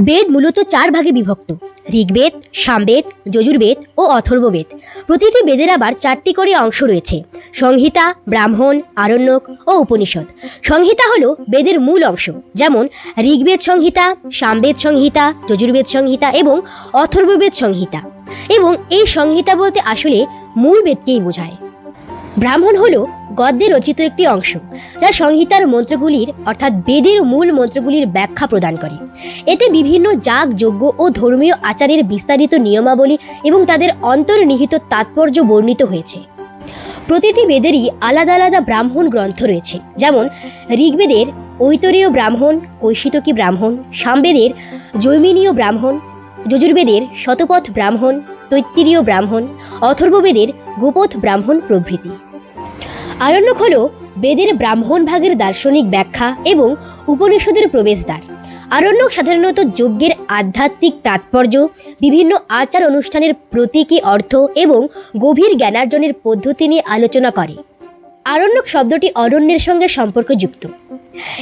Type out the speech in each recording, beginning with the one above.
বেদ মূলত চার ভাগে বিভক্ত। ঋগ্বেদ, সামবেদ, যজুর্বেদ ও অথর্ববেদ। প্রতিটি বেদের আবার চারটি করে অংশ রয়েছে, সংহিতা, ব্রাহ্মণ, আরণ্যক ও উপনিষদ। সংহিতা হলো বেদের মূল অংশ, যেমন ঋগ্বেদ সংহিতা, সামবেদ সংহিতা, যজুর্বেদ সংহিতা এবং অথর্ববেদ সংহিতা। এবং এই সংহিতা বলতে আসলে মূল বেদকেই বোঝায়। ব্রাহ্মণ হলো গদ্যে রচিত একটি অংশ, যা সংহিতার মন্ত্রগুলির, অর্থাৎ বেদের মূল মন্ত্রগুলির ব্যাখ্যা প্রদান করে। এতে বিভিন্ন যাগ, যজ্ঞ ও ধর্মীয় আচারের বিস্তারিত নিয়মাবলী এবং তাদের অন্তর্নিহিত তাৎপর্য বর্ণিত হয়েছে। প্রতিটি বেদেরই আলাদা আলাদা ব্রাহ্মণ গ্রন্থ রয়েছে, যেমন ঋগ্বেদের ঐতরীয় ব্রাহ্মণ, কৈশিতকী ব্রাহ্মণ, সামবেদের জৈমিনীয় ব্রাহ্মণ, যজুর্বেদের শতপথ ব্রাহ্মণ, তৈত্তিরীয় ব্রাহ্মণ অথর্ববেদের গোপথ ব্রাহ্মণ প্রভৃতি। আরণ্যক হল বেদের ব্রাহ্মণ ভাগের দার্শনিক ব্যাখ্যা এবং উপনিষদের প্রবেশদ্বার। আরণ্যক সাধারণত যজ্ঞের আধ্যাত্মিক তাৎপর্য, বিভিন্ন আচার অনুষ্ঠানের প্রতীকী অর্থ এবং গভীর জ্ঞানার্জনের পদ্ধতি নিয়ে আলোচনা করে। আরণ্যক শব্দটি অরণ্যের সঙ্গে সম্পর্কযুক্ত।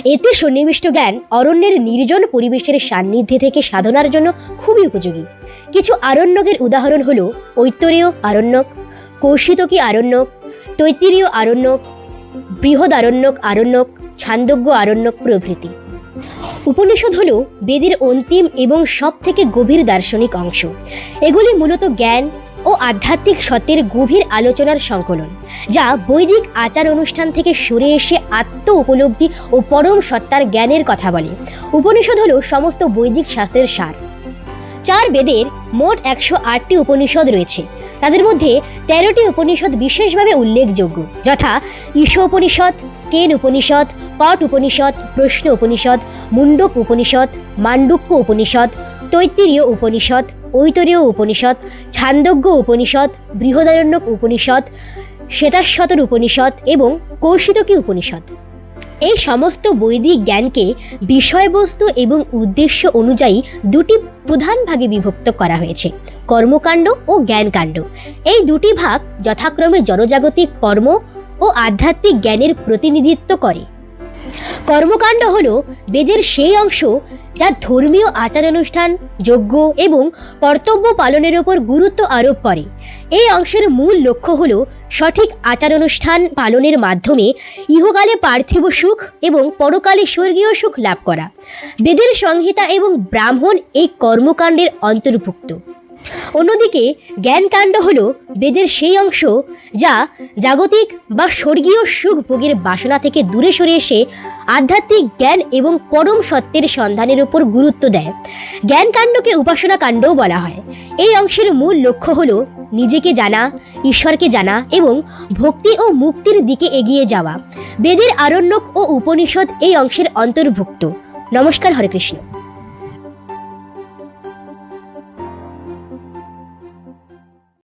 এতে সন্নিবিষ্ট জ্ঞান অরণ্যের নির্জন পরিবেশের সান্নিধ্যে থেকে সাধনার জন্য খুবই উপযোগী। কিছু আরণ্যকের উদাহরণ হল ঐত্তরীয় আরণ্যক, কৌশিতকী আরণ্যক তৈতিরীয় আরণ্যক বৃহদারণ্যক আরণ্যক ছান্দজ্ঞ আরণ্যক প্রভৃতি। উপনিষদ হল বেদের অন্তিম এবং সব থেকে গভীর দার্শনিক অংশ। এগুলি মূলত জ্ঞান ও আধ্যাত্মিক সত্যের গভীর আলোচনার সংকলন, যা বৈদিক আচার অনুষ্ঠান থেকে সরে এসে আত্ম উপলব্ধি ও পরম সত্তার জ্ঞানের কথা বলে। উপনিষদ হল সমস্ত বৈদিক শাস্ত্রের সার। চার বেদের মোট একশো আটটি উপনিষদ রয়েছে। তাদের মধ্যে তেরোটি উপনিষদ বিশেষভাবে উল্লেখযোগ্য, যথা ঈশ উপনিষদ, কেন উপনিষদ পট উপনিষদ, প্রশ্ন উপনিষদ মুন্ডক উপনিষদ মান্ডুক্য উপনিষদ, তৈত্তিরীয় উপনিষদ ঐতরীয় উপনিষদ, ছান্দজ্ঞ উপনিষদ, বৃহদারণ্যক উপনিষদ, শ্বেতাশ্বতর উপনিষদ এবং কৌশিতকী উপনিষদ। এই সমস্ত বৈদিক জ্ঞানকে বিষয়বস্তু এবং উদ্দেশ্য অনুযায়ী দুটি প্রধান ভাগে বিভক্ত করা হয়েছে, কর্মকাণ্ড ও জ্ঞানকাণ্ড। এই দুটি ভাগ যথাক্রমে জনজাগতিক কর্ম ও আধ্যাত্মিক জ্ঞানের প্রতিনিধিত্ব করে। কর্মকাণ্ড হল বেদের সেই অংশ যা ধর্মীয় আচার অনুষ্ঠান যজ্ঞ এবং কর্তব্য পালনের ওপর গুরুত্ব আরোপ করে। এই অংশের মূল লক্ষ্য হল সঠিক আচার অনুষ্ঠান পালনের মাধ্যমে ইহকালে পার্থিব সুখ এবং পরকালে স্বর্গীয় সুখ লাভ করা। বেদের সংহিতা এবং ব্রাহ্মণ এই কর্মকাণ্ডের অন্তর্ভুক্ত। অন্যদিকে জ্ঞানকাণ্ড হল বেদের সেই অংশ যা জাগতিক বা স্বর্গীয় সুখ ভোগের বাসনা থেকে দূরে সরে এসে আধ্যাত্মিক জ্ঞান এবং পরম সত্যের সন্ধানের উপর গুরুত্ব দেয়। জ্ঞানকাণ্ডকে উপাসনা কাণ্ডও বলা হয়। এই অংশের মূল লক্ষ্য হল নিজেকে জানা, ঈশ্বরকে জানা এবং ভক্তি ও মুক্তির দিকে এগিয়ে যাওয়া। বেদের আরণ্যক ও উপনিষদ এই অংশের অন্তর্ভুক্ত। নমস্কার, হরে কৃষ্ণ।